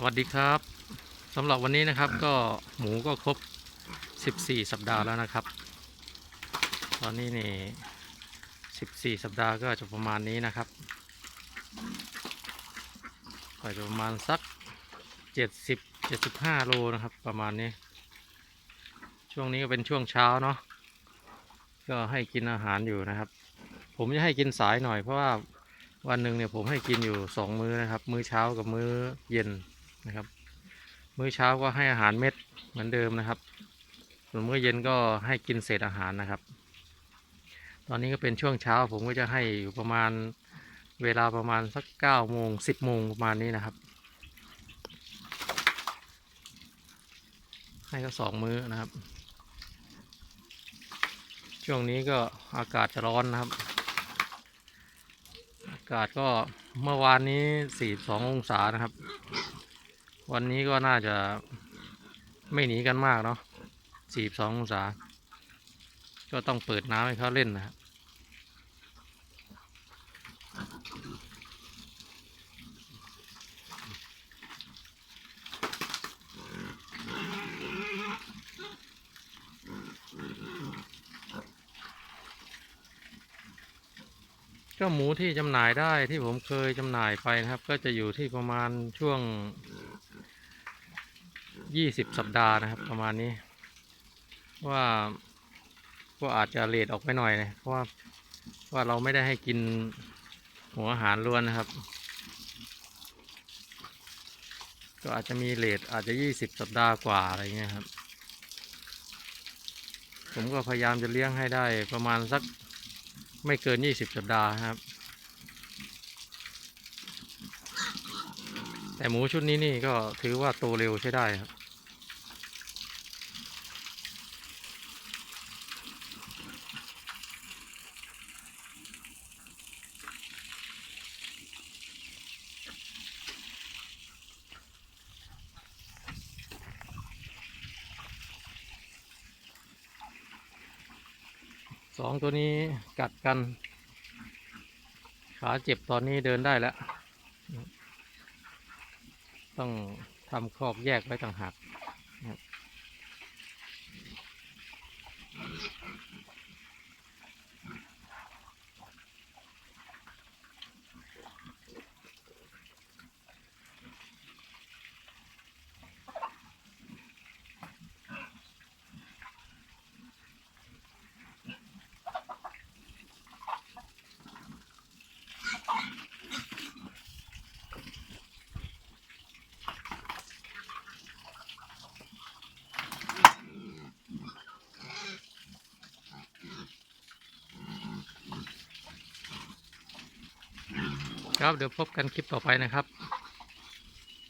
สวัสดีครับสำหรับวันนี้นะครับก็หมูก็ครบ 14 สัปดาห์แล้วนะครับ ตอนนี้นี่14 สัปดาห์ก็จะประมาณนี้นะครับก็จะประมาณสัก 70 75 โลนะครับ ประมาณนี้ ช่วงนี้ก็เป็นช่วงเช้าเนาะก็ให้กินอาหารอยู่นะครับ ผมจะให้กินสายหน่อยเพราะว่าวันหนึ่งเนี่ยผมให้กินอยู่สองมื้อนะครับ มื้อเช้ากับมื้อเย็น นะครับ มื้อเช้าก็ให้อาหารเม็ดเหมือนเดิมนะครับส่วนมื้อเย็นก็ให้กินเศษอาหารนะครับ ตอนนี้ก็เป็นช่วงเช้าผมก็จะให้อยู่ประมาณเวลาประมาณสักเก้าโมงสิบโมงประมาณนี้นะครับ ให้ก็สองมื้อนะครับ ช่วงนี้ก็อากาศจะร้อนนะครับ อากาศก็เมื่อวานนี้42องศานะครับ วันนี้ก็น่าจะไม่หนีกันมากเนาะ42องศา ก็ต้องเปิดน้ำให้เขาเล่นนะครับก็หมูที่จำหน่ายได้ที่ผมเคยจำหน่ายไปนะครับ ก็จะอยู่ที่ประมาณช่วง 20สัปดาห์นะครับ ประมาณนี้ ว่าก็อาจจะเลทออกไปหน่อยเนะเพราะว่าว่าเราไม่ได้ให้กินหัวอาหารล้วนนะครับ ก็อาจจะมีเลทอาจจะ20สัปดาห์กว่าอะไรเงี้ยครับ ผมก็พยายามจะเลี้ยงให้ได้ประมาณสักไม่เกิน20สัปดาห์ครับ แต่หมูชุดนี้นี่ก็ถือว่าโตเร็วใช้ได้ครับ สองตัวนี้กัดกัน ขาเจ็บตอนนี้เดินได้แล้ว ต้องทำคอกแยกไว้ต่างหาก ครับเดี๋ยวพบกันคลิปต่อไปนะครับ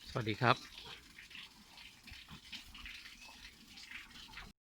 สวัสดีครับ